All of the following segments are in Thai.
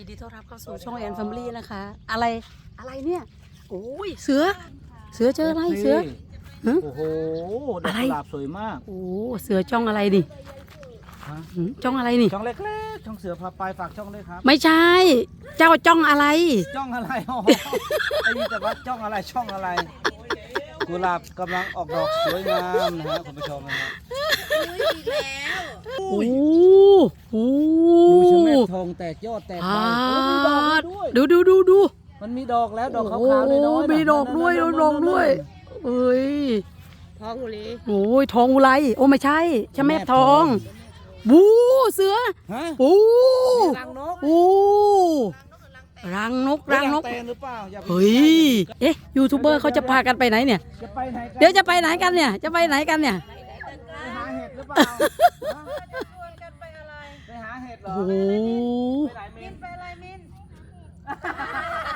ยินดีต้อนรับเข้าสู่ช่องแอนแฟมิลี่นะคะ อะไรอะไรเนี่ยโอ้ยเสือ เสือเจออะไรเสือ ฮะโอ้โหดอะอกไร กุหลาบสวยมากโอ้เสือจ้องอะไรนี่ฮะหืมจ้องอะไรนี่ ช่องเล็กๆช่องเสือพาไปฝากช่องด้วยครับ ไม่ใช่ เจ้าจ้องอะไร ช่องอะไรอ๋อไอ้นี่แต่ว่าช่องอะไรช่องอะไร กุหลาบกำลังออกดอกสวยงามนะฮะคุณผู้ชมนะฮะโอ้โหดูชะเม็ดทองแตกยอดแตกใบอ่าโอ้มีดอกแล้วด้วยดูดูดูดูมันมีดอกแล้วดอกโอ้ขาวๆน้อยๆมีน่ะดอกด้วยนั่นๆๆๆดอกด้วยเอ้ยท้องอุลีโอ้ยทองอุไรโอ้ไม่ใช่ชะแม่ทองบูเสือฮะบูมีรังนกโอ้ รังนกรังนกแตนหรือเปล่าอย่าไปเฮ้ย เอ๊ะ ยูทูบเบอร์เขาจะพากันไปไหนเนี่ย จะไปไหนกันเดี๋ยวจะไปไหนกันเนี่ย จะไปไหนกันเนี่ย ไปหาเห็ดหรือเปล่าฮะไปหาเห็ดเหรอโอ้โห ไปไหนเมนไปอะไรมิน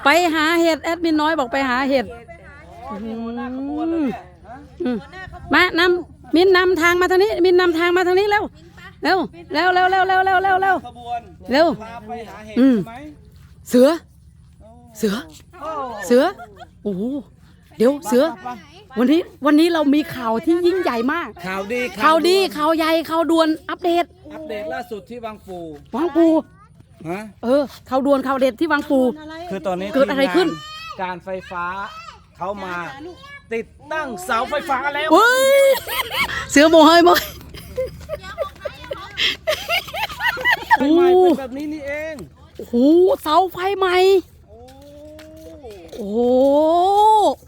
ไปหาเห็ดแอดมินน้อยบอกไปหาเห็ดอ๋อนี่หัวหน้าขบวนเลยเนี่ยฮะอืมมานำมินนำทางมาทางนี้ มินนำทางมาทางนี้เร็ว เร็ว เร็วเร็วเร็วเร็วเร็วเร็วเร็วขบวนเร็ว พาไปหาเห็ดอืม ใช่ไหม เสือโอ้เสือโอ้เสือ โอ้โหเดี๋ยวเสือไปวันนี้วันนี้เรามีข่าวที่ยิ่งใหญ่มาก ข่าวดีข่าวดีด่วนข่าวใหญ่ข่าวด่วนอัปเดตอัปเดตล่าสุดที่วังปูวังปูฮะเออข่าวด่วนข่าวเด็ดที่วังปูอะไรคือตอนนี้เกิดอะไรขึ้นทีมงาการไฟฟ้าเขามา ติดตั้งเสาไฟฟ้าแล้วเฮ้ยเสือโมเฮยโมยไฟใหม่เป็นแบบนี้นี่เอง โอ้โหเสาไฟใหม่โอ้โอ้โห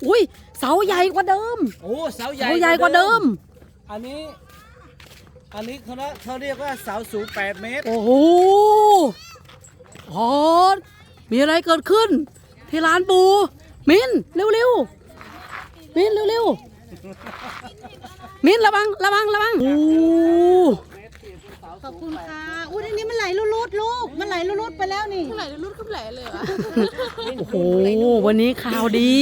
อุ้ยเสาใหญ่กว่าเดิมโอ้เสาใหญ่เสาใหญ่กว่าเดิม อันนี้ อันนี้เขาเรียกเขาเรียกว่าเสาสูง 8 เมตร โอ้โหฮอนมีอะไรเกิดขึ้น ที่ร้านปู มินเร็วๆมินเร็วๆมินระวังระวังระวังโอ้ ขอบคุณค่ะอุ้ยอันนี้มันไหลลุดๆลูก มันไหลลุดๆไปแล้วนี่ ไหลลุดขึ้นไหลเลยเหรอโอ้โห วันนี้ข่าวดี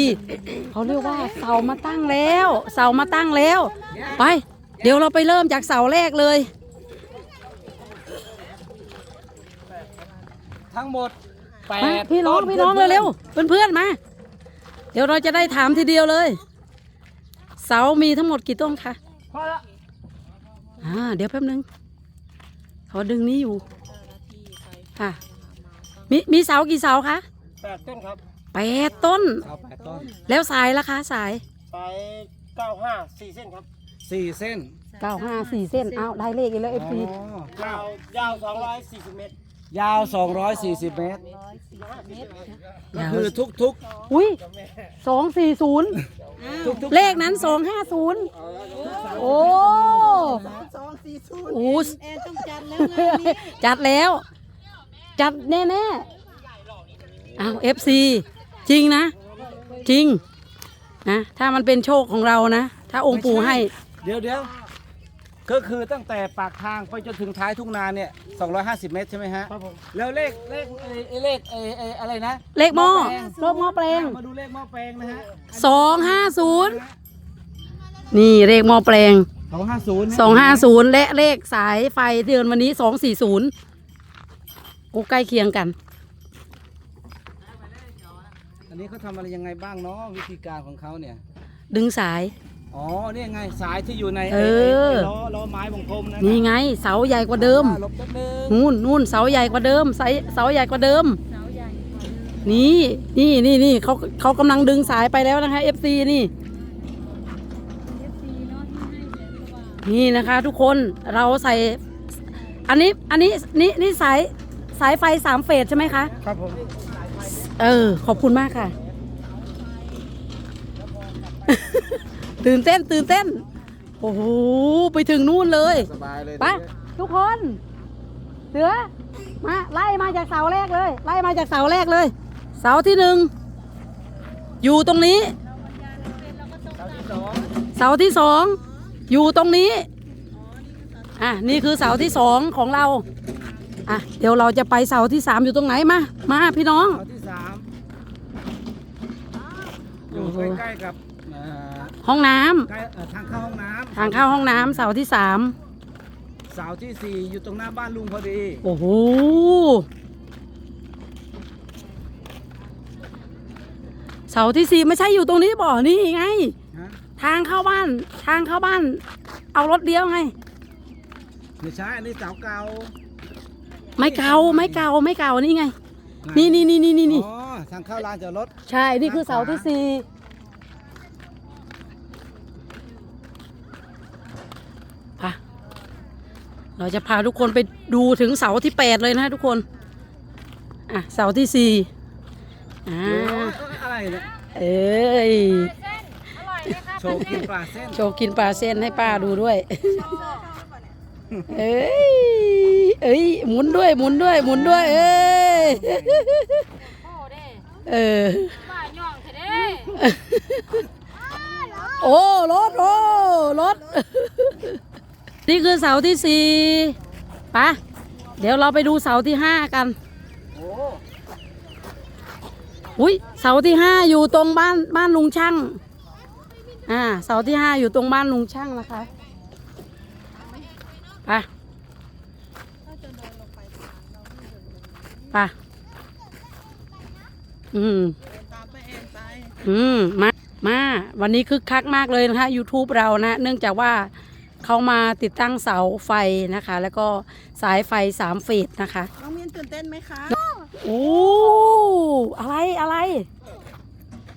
เขาเรียกว่าเสามาตั้งแล้ว เสามาตั้งแล้ว ไป เดี๋ยวเราไปเริ่มจากเสาแรกเลย ทั้งหมดมา8พี่น้องต้พี่น้องพื่เร็วๆเพื่อนๆมา เดี๋ยวเราจะได้ถามทีเดียวเลย เสามีทั้งหมดกี่ต้นคะ พอละอ่าเดี๋ยวแป๊บนึง เขาดึงนี้อยู่ ค่ะ มีมีเสากี่เสาคะแปดต้นครับแปดต้นเสาแปดต้นแล้วสายล่ะคะสายไปเก้าห้าสี่เส้นครับสี่เส้นเก้าห้าสี่เส้นอ้าวได้เลขอีกแล้วเอฟซีอ๋อยาวยาวสองร้อยสี่สิบเมตรยาว 240 เมตร ก็คือทุกอุ้ยสองสี่ศูนย์ๆทุกๆเลขนั้นสองห้าศูนย์โอ้ สองสี่ศูนย์โอ้แอนต้องจัดแล้วงานนี้จัดแล้ว จัดแน่ๆอ้าวเอฟซีจริงนะ จริงนะถ้ามันเป็นโชคของเรานะ ถ้าองค์ปู่ให้ เดี๋ยวเดี๋ยวก็คือตั้งแต่ปากทางไปจนถึงท้ายทุ่งนาเนี่ย250 เมตรใช่ไหมฮะครับผมแล้วเลขเลขเอ่อเลขเอ่อเอ่ออะไรนะ เลขหม้อแปลงรถหม้อแปลงมาดูเลขหม้อแปลงนะฮะสองห้าศูนย์นี่เลขหม้อแปลง 250สองห้าศูนย์และเลขสายไฟเดือนวันนี้สองสี่ศูนย์โอ้ใกล้เคียงกัน อันนี้เขาทำอะไรยังไงบ้างเนาะวิธีการของเขาเนี่ย ดึงสาย อ๋อเนี่ยไงสายที่อยู่ในเออไไล้อล้อไม้วงกลมนั่นนี่น่ะไง เสาใหญ่กว่าเดิมอ่าลบแป๊บนึงนู่นนู่นเสาใหญ่กว่าเดิมเสาเสาใหญ่กว่าเดิมนี่นี่นี่นี่เขาเขากำลังดึงสายไปแล้วนะคะ FC นี่ นี่นะคะ ทุกคนเราใส่ อันนี้อันนี้นี่นี่สายสายไฟสามเฟสใช่ไหมคะครับผมเออ ขอบคุณมากค่ะ ตื่นเต้นตื่นเต้น โอ้โห ไปถึงนู่นเลยสบายเลยไปทุกคนเสือมาไล่มาจากเสาแรกเลย ไล่มาจากเสาแรกเลย เสาที่หนึ่งอยู่ตรงนี้ เสาที่สอง อยู่ตรงนี้อะนี่คือเสาที่สองของเราอะเดี๋ยวเราจะไปเสาที่สามอยู่ตรงไหนมามาพี่น้อง เสาที่สามอยู่ใกล้ๆกับห้องน้ำทางเข้าห้องน้ำทางเข้าห้องน้ำเสาที่สามเสาที่สี่อยู่ตรงหน้าบ้านลุงพอดี โอ้โหเสาที่สี่ไม่ใช่อยู่ตรงนี้บ่อนี่ไง ทางเข้าบ้าน ทางเข้าบ้าน เอารถเดียวไง ไม่ใช่อันนี้เสาเก่าไม่เก่าไม่เก่าไม่เก่านี่ไง นี่นี่นี่นี่นี่นี่อ๋อทางเข้าลานจอดรถ ใช่ นี่คือเสาที่สี่ไปเราจะพาทุกคนไปดูถึงเสาที่แปดเลยนะทุกคน อะ เสาที่สี่อ่าโอ้ยอะไรเนี่ย เอ้ย โชว์กินปลาเส้นโชว์กินปลาเส้นให้ป้าดูด้วย เอ้ย เอ้ย หมุนด้วย หมุนด้วย หมุนด้วย เอ้ย เออ โอ้รถโอ้รถ นี่คือเสาที่สี่ไปะเดี๋ยวเราไปดูเสาที่ห้ากันโอ้อุ้ยเสาที่ห้าอยู่ตรงบ้านบ้านลุงช่าง อ่าเสาที่ห้าอยู่ตรงบ้านลุงช่างนะคะไปไปอืมอืมมามาวันนี้คึกคักมากเลยนะคะ YouTube เรานะ เนื่องจากว่าเขามาติดตั้งเสาไฟนะคะ แล้วก็สายไฟสามเฟสนะคะ น้องมีนตื่นเต้นไหมคะ โอ้ อะไรอะไร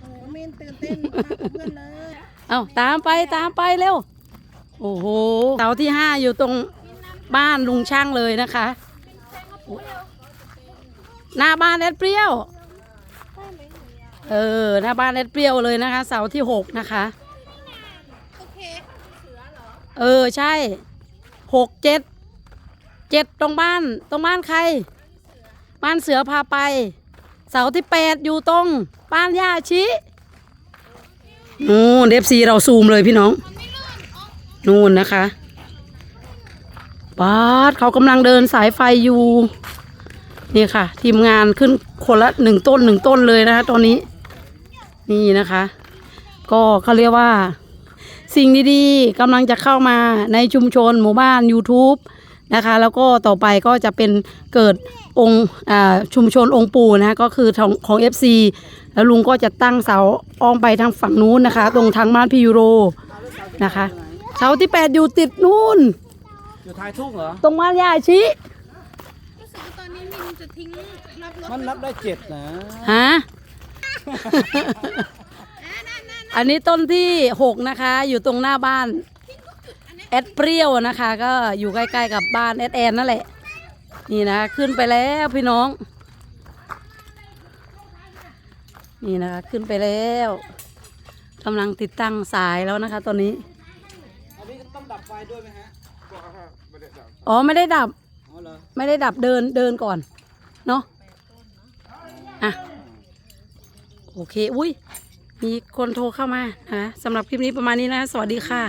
โอ้มีนตื่นเต้นมากกว่าเพื่อนเลย เอาตามไปตามไปเร็ว โอ้โหเสาที่ห้าอยู่ตรงบ้านลุงช่างเลยนะคะ หน้าบ้านแอดเปรี้ยว เออ หน้าบ้านแอดเปรี้ยวเลยนะคะ เสาที่หกนะคะ เออใช่หกเจ็ดเจ็ดตรงบ้านตรงบ้านใคร บ้านเสือพาไป เสาที่แปดอยู่ตรง บ้านย่าชิ นู่นเดฟซีเราซูมเลยพี่น้อง นู่นนะคะปาดเขากำลังเดินสายไฟอยู่ นี่ค่ะ ทีมงานขึ้นคนละหนึ่งต้นหนึ่งต้นเลยนะคะตอนนี้ นี่นะคะ ก็เขาเรียกว่า สิ่งดีๆกำลังจะเข้ามาในชุมชนหมู่บ้าน YouTube นะคะ แล้วก็ต่อไปก็จะเป็นเกิดองค์ชุมชนองค์ปู่นะก็คือของของ FC แล้วลุงก็จะตั้งเสาอ้อมไปทางฝั่งนู้นนะคะ ตรงทางบ้านพี่ยูโรนะคะเสาที่แปดอยู่ติดนู่น อยู่ท้ายทุ่งเหรอ ตรงบ้านยาชิรู้สึกว่าตอนนี้มินจะทิ้งรับรถมันนับได้เจ็ดนะฮะอันนี้ต้นที่หกนะคะ อยู่ตรงหน้าบ้านแอดเปรี้ยวนะคะ ก็อยู่ใกล้ๆกับบ้านแอดแอนนั่นแหละ นี่นะ ขึ้นไปแล้วพี่น้อง นี่นะคะ ขึ้นไปแล้วกำลังติดตั้งสายแล้วนะคะ ตอนนี้ อันนี้ต้องดับไฟด้วยไหมฮะอ๋อไม่ได้ดับ อ๋อเหรอไม่ได้ดับเดินเดินก่อน เนาะอะ โอเค อุ้ยมีคนโทรเข้ามานะสำหรับคลิปนี้ประมาณนี้นะ สวัสดีค่ะ